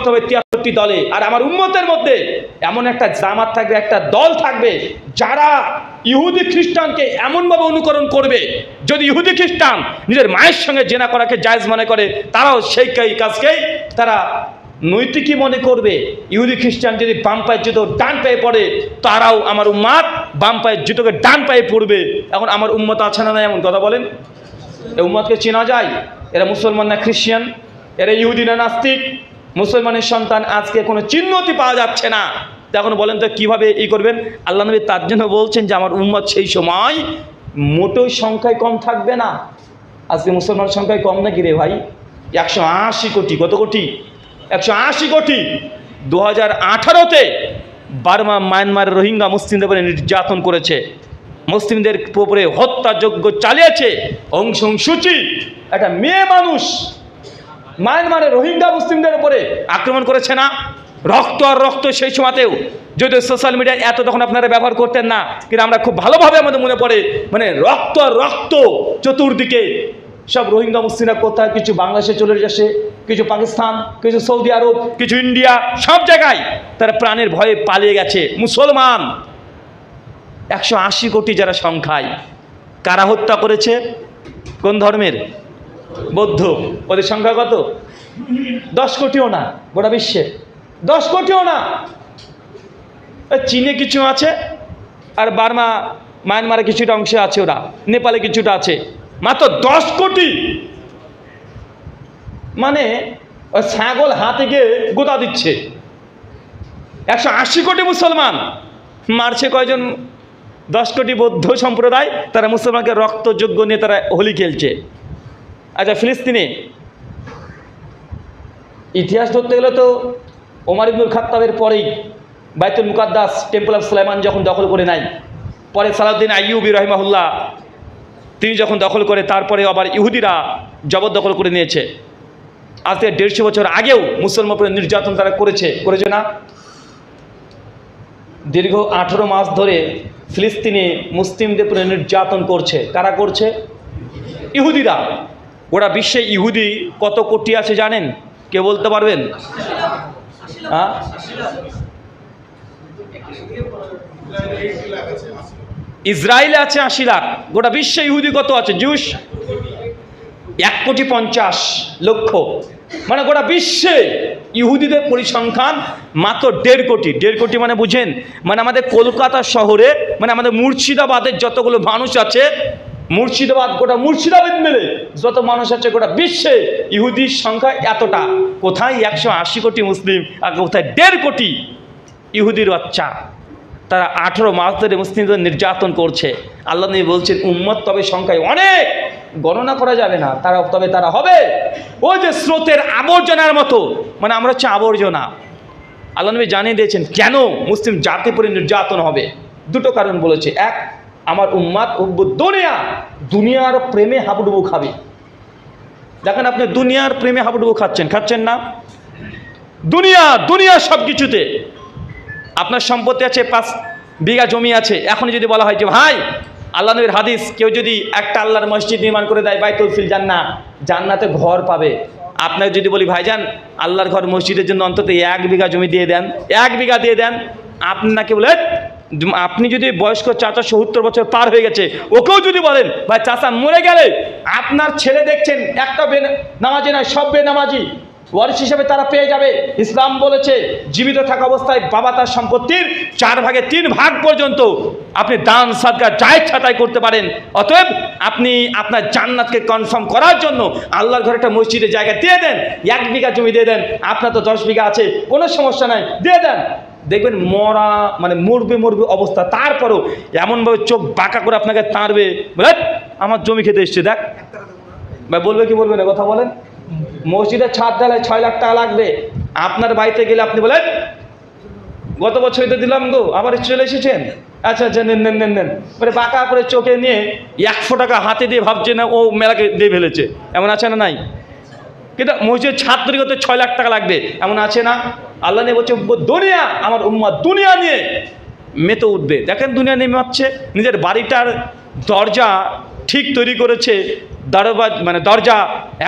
বিভক্ত হবে তিয়াত্তরটি দলে। আর আমার উন্মতের মধ্যে এমন একটা জামাত থাকবে, একটা দল থাকবে, যারা ইহুদি খ্রিস্টানকে এমনভাবে অনুকরণ করবে, যদি ইহুদি খ্রিস্টান নিজের মায়ের সঙ্গে জেনা করাকে জায়েজ মনে করে, তারাও সেই কাই- কাজকেই তারা নৈতিকই মনে করবে। ইহুদি খ্রিস্টান যদি বাম পায়ের জুতো ডান পায়ে পড়ে, তারাও আমার উম্মাদ বাম পায়ের জুতোকে ডান পায়ে পড়বে। এখন আমার উম্মত আছে না না এমন কথা বলেন? এই উম্মতকে চেনা যায়? এরা মুসলমান না খ্রিস্টান? এরা ইহুদি না নাস্তিক? মুসলমানের সন্তান আজকে কোনো চিহ্নতি পাওয়া যাচ্ছে না। তো এখন বলেন তো কীভাবে ই করবেন? আল্লাহ নবী তার জন্য বলছেন যে, আমার উম্মত সেই সময় মোটেই সংখ্যায় কম থাকবে না। আজকে মুসলমানের সংখ্যায় কম নাকি রে ভাই? একশো আশি কোটি। কত কোটি? একশো আশি কোটি। দু হাজার আঠারোতে বার্মা মায়ানমারের রোহিঙ্গা মুসলিমদের উপরে নির্যাতন করেছে। মুসলিমদের উপরে হত্যাযজ্ঞ চালিয়েছে। অংশ সূচি একটা মেয়ে মানুষ মায়ানমারের রোহিঙ্গা মুসলিমদের উপরে আক্রমণ করেছে না। রক্ত আর রক্ত সেই সময়তেও। যদিও সোশ্যাল মিডিয়ায় এত তখন আপনারা ব্যবহার করতেন না, কিন্তু আমরা খুব ভালোভাবে আমাদের মনে পড়ে মানে রক্ত আর রক্ত চতুর্দিকে সব রোহিঙ্গা মুসলিমরা কোথায়, কিছু বাংলাদেশে চলে যাচ্ছে কিছু পাকিস্তান, কিছু সৌদি আরব, কিছু ইন্ডিয়া, সব জায়গায় তারা প্রাণের ভয়ে পালিয়ে গেছে। মুসলমান, একশো আশি কোটি যারা সংখ্যায়, কারা হত্যা করেছে? কোন ধর্মের? বৌদ্ধ। ওদের সংখ্যা কত? দশ কোটিও না, গোটা বিশ্বে। দশ কোটিও না। চীনে কিছু আছে, আর বার্মা, মায়ানমারে কিছুটা অংশে আছে ওরা। নেপালে কিছুটা আছে। মাত্র দশ কোটি! মানে ওই ছাগল হাতে গিয়ে গোদা দিচ্ছে। একশো আশি কোটি মুসলমান। মারছে কয়জন? দশ কোটি বৌদ্ধ সম্প্রদায়। তারা মুসলমানকে রক্তযোগ্য নিয়ে তারা হোলি খেলছে। আচ্ছা ফিলিস্তিনে। ইতিহাস ধরতে গেলে তো ওমার ইবনুল খাত্তাবের পরেই বাইতুল মুকাদ্দাস টেম্পল অফ সুলাইমান যখন দখল করে নাই পরে সালাউদ্দিন আইয়ুবি রহিমাহুল্লাহ তিনি যখন দখল করে, তারপরে আবার ইহুদিরা জবরদখল করে নিয়েছে। আজ থেকে দেড়শো বছর আগেও মুসলমান নির্যাতন তারা করেছে করেছে না? দীর্ঘ আঠেরো মাস ধরে ফিলিস্তিনে মুসলিমদের নির্যাতন করছে। কারা করছে? ইহুদিরা। ওরা বিশ্বে ইহুদি কত কোটি আছে জানেন? কে বলতে পারবেন? হ্যাঁ? ইসরায়েলে আছে আশি লাখ, গোটা বিশ্বে ইহুদি কত আছে? জুস এক কোটি পঞ্চাশ লক্ষ। মানে গোটা বিশ্বে ইহুদিদের পরিসংখ্যান মাত্র দেড় কোটি। দেড় কোটি মানে বুঝেন? মানে আমাদের কলকাতা শহরে মানে আমাদের মুর্শিদাবাদের যতগুলো মানুষ আছে মুর্শিদাবাদ, গোটা মুর্শিদাবাদ মেলে যত মানুষ আছে গোটা বিশ্বে, ইহুদির সংখ্যা এতটা। কোথায় একশো আশি কোটি মুসলিম আর কোথায় দেড় কোটি ইহুদির বাচ্চা? তারা আঠেরো মাস ধরে মুসলিমদের নির্যাতন করছে। আল্লাহ নবী বলছেন, উম্মত তবে সংখ্যায় অনেক। গণনা করা যাবে না। তারা, তবে তারা হবে ওই যে স্রোতের আবর্জনার মতো। মানে আমরা হচ্ছে আবর্জনা। আল্লাহ নবী জানিয়ে দিয়েছেন, কেন মুসলিম জাতি পরে নির্যাতন হবে? দুটো কারণ বলেছে। এক আমার উম্মাদ দুনিয়া, দুনিয়ার প্রেমে হাবুডুবু খাবে। দেখেন আপনি দুনিয়ার প্রেমে হাবুডুবু খাচ্ছেন খাচ্ছেন না? দুনিয়া দুনিয়া সব কিছুতে আপনার সম্পত্তি আছে, পাঁচ বিঘা জমি আছে। এখন যদি বলা হয় যে, ভাই, আল্লাহ নবীর হাদিস, কেউ যদি একটা আল্লাহর মসজিদ নির্মাণ করে দেয়, বাইতুল ফিল জান্না জান্নাতে ঘর পাবে। আপনাকে যদি বলি, ভাইজান, আল্লাহর ঘর মসজিদের জন্য অন্তত এক বিঘা জমি দিয়ে দেন, এক বিঘা দিয়ে দেন, আপনাকে বলে আপনি যদি বয়স্ক চাচা সত্তর বছর পার হয়ে গেছে, ওকেও যদি বলেন, ভাই, চাচা মরে গেলে আপনার ছেলে দেখছেন, একটা বে নামাজি নয়, সব বে নামাজি ওয়ারিস হিসেবে তারা পেয়ে যাবে। ইসলাম বলেছে, জীবিত থাকা অবস্থায় বাবা তার সম্পত্তির চার ভাগে তিন ভাগ পর্যন্ত আপনি দান, সাদকা জায়েজ ছাতাই করতে পারেন। অতএব আপনি আপনার জান্নাতকে কনফার্ম করার জন্য আল্লাহর ঘরে একটা মসজিদের জায়গা দিয়ে দেন, এক বিঘা জমি দিয়ে দেন, আপনার তো দশ বিঘা আছে, কোনো সমস্যা নাই, দিয়ে দেন। দেখবেন মরা মানে মরবে মরবে অবস্থা। তারপরও এমনভাবে চোখ বাঁকা করে আপনাকে বলে আমার জমি খেতে এসছে, দেখ। ভাই, বলবে কি বলবে না, কথা বলেন। মসজিদের ছাদ ঢালায় ছয় লাখ টাকা লাগবে। আপনার বাড়িতে গেলে আপনি বলেন গত বছর তো দিলাম গো, আবার চলে এসেছেন? আচ্ছা আচ্ছা নেন নেন নেন নেন। মানে বাঁকা করে চোখে নিয়ে একশো টাকা হাতে দিয়ে ভাবছে না, ও মেলাকে দিয়ে ফেলেছে। এমন আছে না নাই? কিন্তু মসজিদের ছাদ তৈরি করতে ছয় লাখ টাকা লাগবে, এমন আছে না? আল্লাহ নিয়ে বলছে দুনিয়া, আমার উম্মা দুনিয়া নিয়ে মেতে উঠবে। দেখেন দুনিয়া নেমে হচ্ছে নিজের বাড়িটার দরজা ঠিক তৈরি করেছে দরজা মানে দরজা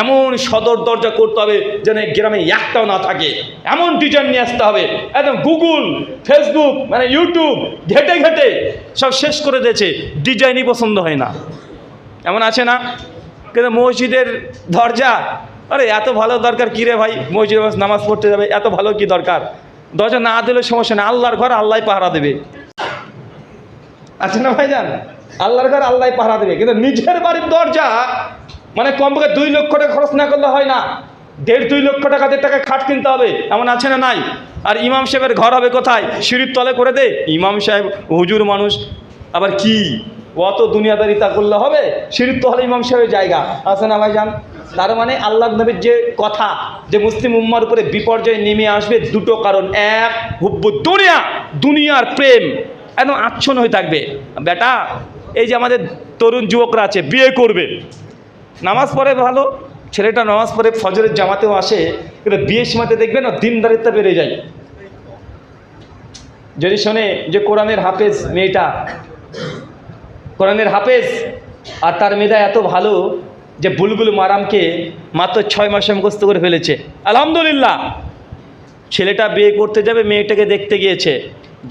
এমন সদর দরজা করতে হবে যেন গ্রামে একটাও না থাকে। এমন ডিজাইন নিয়ে আসতে হবে, একদম গুগল, ফেসবুক মানে ইউটিউব, ঘেটে ঘেটে সব শেষ করে দিয়েছে, ডিজাইনই পছন্দ হয় না। এমন আছে না? কিন্তু মসজিদের দরজা আরে, এত ভালো দরকার কী রে ভাই? মসজিদে নামাজ পড়তে যাবে, এত ভালো কি দরকার? দরজা না দিলে সমস্যা নেই, আল্লাহর ঘর আল্লাহ পাহারা দেবে। আছে না ভাই যান আল্লাহর ঘর আল্লাহ পাহারা দেবে। কিন্তু নিজের বাড়ির দরজা মানে কমপক্ষে দুই লক্ষ টাকা খরচ না করলে হয় না। দেড় দুই লক্ষ টাকা দেড় টাকা খাট কিনতে হবে, এমন আছে না নাই? আর ইমাম সাহেবের ঘর হবে কোথায়? সিঁড়ির তলে করে দে। ইমাম সাহেব হুজুর মানুষ, আবার কি? অত দুনিয়াদারি তা করলে হবে? সিঁড়ির তলে ইমাম সাহেবের জায়গা। আছে না ভাই যান তার মানে আল্লাহ নবীর যে কথা, যে মুসলিম উম্মার উপরে বিপর্যয় নেমে আসবে, দুটো কারণ। এক, হুব্বু দুনিয়া, দুনিয়ার প্রেম। একদম আচ্ছন্ন হয়ে থাকবে। বেটা, এই যে আমাদের তরুণ যুবকরা আছে, বিয়ে করবে। নামাজ পড়ে ভালো, ছেলেটা নামাজ পড়ে ফজরের জামাতেও আসে, কিন্তু বিয়ের সময়তে দেখবেন না দিনদারিত্ব বেড়ে যায়। যদি শোনে যে কোরআনের হাফেজ মেয়েটা কোরআনের হাফেজ, আর তার মেয়েটা এত ভালো যে বুলবুল মারামকে মাত্র ছয় মাসে মুখস্থ করে ফেলেছে। আলহামদুলিল্লাহ। ছেলেটা বিয়ে করতে যাবে, মেয়েটাকে দেখতে গিয়েছে।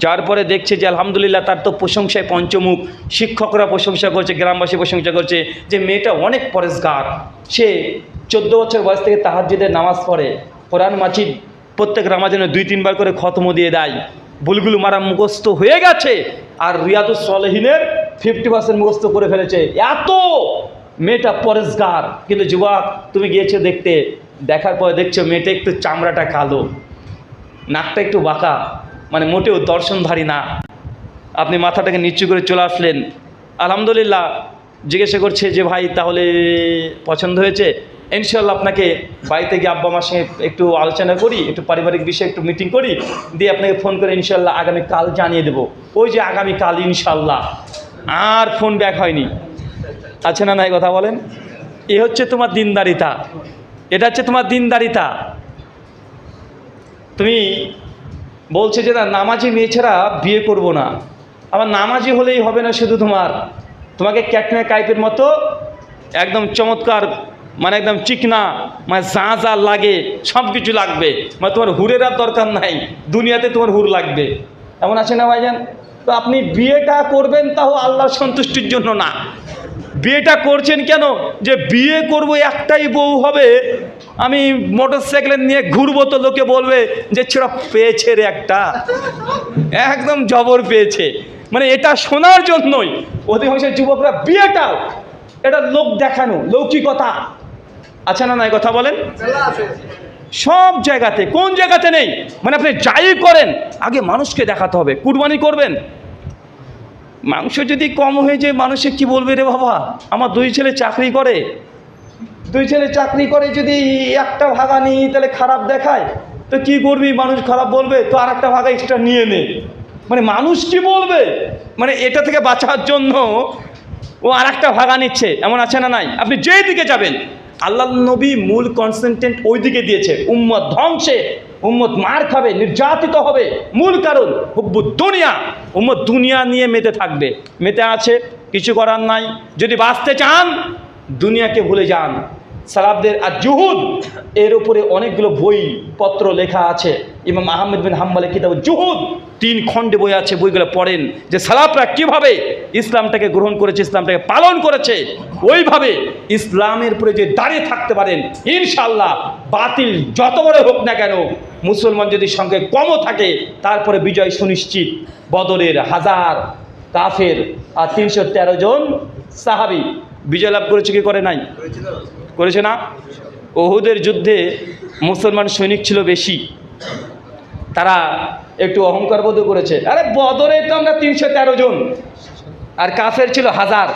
যার পরে দেখছে যে আলহামদুলিল্লাহ তার তো প্রশংসায় পঞ্চমুখ। শিক্ষকরা প্রশংসা করছে, গ্রামবাসী প্রশংসা করছে যে মেয়েটা অনেক পরেশগার। সে চোদ্দ বছর বয়স থেকে তাহাজ্জুদের নামাজ পড়ে, কোরআন মাছিদ প্রত্যেক রামাজানে দুই, তিনবার করে খতম দিয়ে দেয়। বুলগুল মারা মুখস্থ হয়ে গেছে। আর রিয়াদুস সলহিনের ফিফটি পার্সেন্ট মুখস্থ করে ফেলেছে। এত মেয়েটা পরেশগার। কিন্তু যুবক, তুমি গিয়েছো দেখতে। দেখার পরে দেখছ মেয়েটা একটু চামড়াটা কালো। নাকটা একটু বাঁকা। মানে মোটেও দর্শনধারী না। আপনি মাথাটাকে নিচু করে চলে আসলেন। আলহামদুলিল্লাহ, জিজ্ঞাসা করছে যে, ভাই, তাহলে পছন্দ হয়েছে? ইনশাল্লাহ আপনাকে বাড়িতে গিয়ে আব্বা আমার সঙ্গে একটু আলোচনা করি, একটু পারিবারিক বিষয়ে একটু মিটিং করি। দিয়ে আপনাকে ফোন করে ইনশাল্লাহ আগামী কাল জানিয়ে দেবো। ওই যে আগামী কাল ইনশাল্লাহ আর ফোন ব্যাক হয়নি। আছে না নাই কথা বলেন? এ হচ্ছে তোমার দিনদারিতা। এটা হচ্ছে তোমার দিনদারিতা। তুমি বলছে যে, না, নামাজি মেয়ে ছাড়া বিয়ে করব না। আবার নামাজি হলেই হবে না শুধু তোমার। তোমাকে ক্যাটনা কাইপের মতো একদম চমৎকার মানে একদম চিকনা মানে যা যা লাগে, সব কিছু লাগবে। মানে তোমার হুরের আর দরকার নাই। দুনিয়াতে তোমার হুর লাগবে। এমন আছে না ভাইজান? তো আপনি বিয়েটা করবেন তাও আল্লাহর সন্তুষ্টির জন্য না। বিয়েটা করছেন কেন? যে বিয়ে করব একটাই বউ হবে, আমি মোটর সাইকেলে নিয়ে ঘুরবো তো লোকে বলবে যে, ছেড়া পেয়েছে রে একটা। একদম জবর পেয়েছে। মানে এটা শোনার জন্যই অধিকাংশ যুবকরা বিয়েটাও এটা লোক দেখানো, লৌকিকতা। আছে না নাই কথা বলেন। সব জায়গাতে, কোন জায়গাতে নেই? মানে আপনি যাই করেন, আগে মানুষকে দেখাতে হবে। কুরবানি করবেন? মাংস যদি কম হয়ে যায়, মানুষে কি বলবে রে বাবা? আমার দুই ছেলে চাকরি করে। দুই ছেলে চাকরি করে যদি একটা ভাগা নিই তাহলে খারাপ দেখায়, তো কি করবি? মানুষ খারাপ বলবে, তো আর একটা ভাগা এক্সট্রা নিয়ে নে। মানে মানুষ কি বলবে? মানে এটা থেকে বাঁচার জন্য ও আর একটা ভাগা নিচ্ছে। এমন আছে না নাই? আপনি যেই দিকে যাবেন আল্লাহ নবী মূল কনসেন্ট্রেন্ট ওই দিকে দিয়েছে, উম্মত ধ্বংসে, উম্মত মার খাবে, নির্যাতিত হবে, মূল কারণ হুব্বু দুনিয়া, উম্মত দুনিয়া নিয়ে মেতে থাকবে। মেতে আছে, কিছু করার নাই, যদি বাঁচতে চান, দুনিয়াকে ভুলে যান। সালাবদের আর জুহুদ, এর উপরে অনেকগুলো বই পত্র লেখা আছে। ইমাম আহমেদ বিন হাম্বালের কিতাব জুহুদ। তিন খণ্ডে বই আছে, বইগুলো পড়েন যে সালাফরা কীভাবে ইসলামটাকে গ্রহণ করেছে, ইসলামটাকে পালন করেছে, ওইভাবে ইসলামের উপরে যে দাঁড়িয়ে থাকতে পারেন ইনশাল্লাহ বাতিল যত বড় হোক না কেন মুসলমান যদি সঙ্গে কমও থাকে, তারপরে বিজয় সুনিশ্চিত, বদরের হাজার কাফের আর তিনশো তেরো জন সাহাবি। বিজয় লাভ করেছে কি করে নাই? করেছে না? ওহুদের যুদ্ধে মুসলমান সৈনিক ছিল বেশি। তারা একটু অহংকার বোধ করেছে। আরে বদরে তো আমরা তিনশো তেরো জন। আর কাফের ছিল হাজার।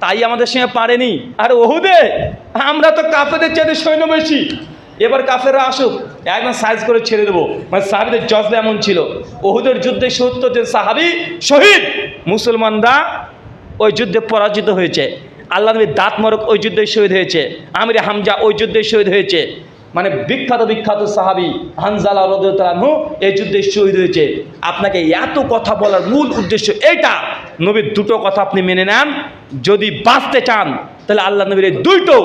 তাই আমাদের সঙ্গে পারেনি। আর ওহুদে, আমরা তো কাফেদের চাইতে সৈন্য বেশি। এবার কাফেররা আসুক, একদম সাইজ করে ছেড়ে দেবো। মানে সাহাবিদের জজলা এমন ছিল। ওহুদের যুদ্ধে সত্তর জন সাহাবি শহীদ। মুসলমানরা ওই যুদ্ধে পরাজিত হয়েছে। আল্লাহ নবী দাঁত মরক ওই যুদ্ধে শহীদ হয়েছে। আমির হামজা ওই যুদ্ধে শহীদ হয়েছে। মানে বিখ্যাত বিখ্যাত সাহাবি হানজালা রদু এই যুদ্ধে শহীদ হয়েছে। আপনাকে এত কথা বলার মূল উদ্দেশ্য এটা নবীর দুটো কথা আপনি মেনে নেন। যদি বাঁচতে চান, তাহলে আল্লাহ নবীর এই দুইটো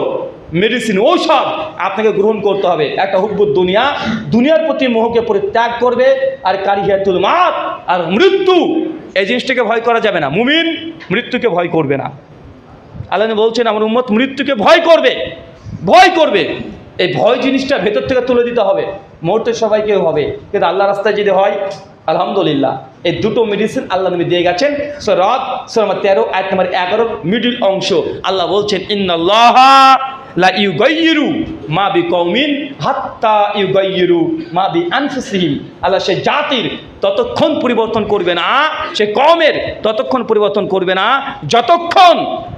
মেডিসিন ঔষধ আপনাকে গ্রহণ করতে হবে। একটা হুব্বুদ দুনিয়া। দুনিয়ার প্রতি মোহকে পরিত্যাগ করবে আর কারিহাতুল মাত আর মৃত্যু, এই জিনিসটাকে ভয় করা যাবে না। মুমিন মৃত্যুকে ভয় করবে না। আল্লাহ বলছেন, আমার উম্মত মৃত্যুকে ভয় করবে। ভয় করবে। এই ভয় জিনিসটা ভেতর থেকে তুলে দিতে হবে। মুহূর্তে সবাইকে হবে। কিন্তু আল্লাহ রাস্তায় যদি হয়, আলহামদুলিল্লাহ, এই দুটো মেডিসিন আল্লাহ নবী দিয়ে গেছেন। সরদ সরমা তেরো এক নম্বর এগারো মিডিল অংশ। আল্লাহ বলছেন, ইন্নাল্লাহ লা ইউগাইয়িরু মা বি কওমিন হাত্তা ইউগাইয়িরু মা বি আনফুসিহিম আল্লাহ সে জাতির ততক্ষণ পরিবর্তন করবে না, সে কমের ততক্ষণ পরিবর্তন করবে না, যতক্ষণ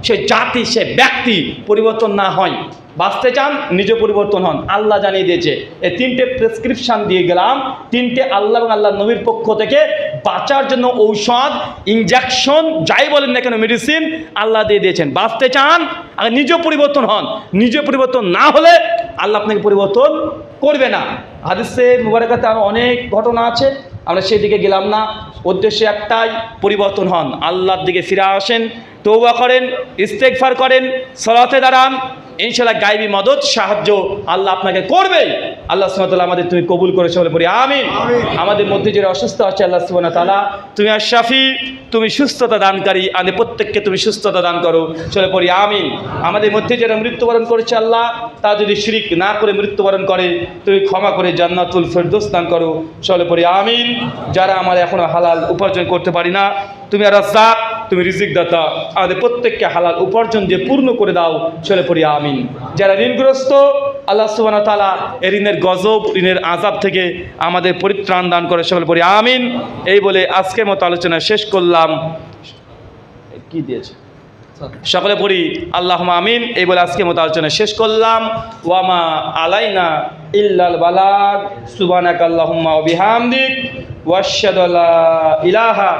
সে জাতি, সে ব্যক্তি পরিবর্তন না হয়। বাঁচতে চান, নিজে পরিবর্তন হন। আল্লাহ জানিয়ে দিয়েছে, এই তিনটে প্রেসক্রিপশন দিয়ে গেলাম, তিনটে আল্লাহ এবং আল্লাহ নবীর পক্ষ থেকে বাঁচার জন্য ঔষধ ইঞ্জেকশন যাই বলেন না কেন মেডিসিন আল্লাহ দিয়ে দিয়েছেন। বাঁচতে চান আর নিজে পরিবর্তন হন। নিজে পরিবর্তন না হলে আল্লাহ আপনাকে পরিবর্তন করবে না। হাদিসে মুবারকাতে আরও অনেক ঘটনা আছে, আমরা সেদিকে গেলাম না। উদ্দেশ্য একটাই, পরিবর্তন হন। আল্লাহর দিকে ফিরে আসেন তৌবা করেন ইস্তেকফার করেন সলাতে দাঁড়ান ইনশাল্লাহ গাইবি মদত সাহায্য আল্লাহ আপনাকে করবে আল্লাহ সুমতাল্লাহ আমাদের তুমি কবুল করেছ বলে পড়ি আমিন। আমাদের মধ্যে যে অসুস্থ আছে আল্লাহ সুবহানাহু ওয়া তাআলা তুমি আর শাফি তুমি সুস্থতা দানকারী আমাদের প্রত্যেককে তুমি সুস্থতা দান করো চলে পড়ি আমিন। আমাদের মধ্যে যারা মৃত্যুবরণ করেছে আল্লাহ তা যদি শিরিক না করে মৃত্যুবরণ করে তুমি ক্ষমা করে জান্নাতুল ফেরদৌস দান করো চলে পড়ি আমিন। যারা আমার এখনও হালাল উপার্জন করতে পারি না তুমি আর রাজ্জাক তুমি রিজিক দাতা আমাদের প্রত্যেককে হালাল উপার্জন দিয়ে পূর্ণ করে দাও, চলে পড়ি, আমিন। যারা ঋণগ্রস্ত, আল্লাহ সুবাহ তালা এ ঋণের গজব, ঋণের আজাব থেকে আমাদের পরিত্রাণ দান করে সকলে পড়ি, আমিন। এই বলে আজকের মতো আলোচনা শেষ করলাম। কি দিয়েছে? সকলে পড়ি আল্লাহ আমিন। এই বলে আজকে মতো আলোচনা শেষ করলাম। ওয়ামা আলাইনা ইল্লাল বালাগ। সুবানাক আল্লাহুম্মা বিহামদিক। ইলাহা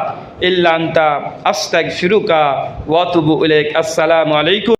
ইল্লা আনতা আস্তাগফিরুকা ওয়াতুবু আসসালামু আলাইকুম।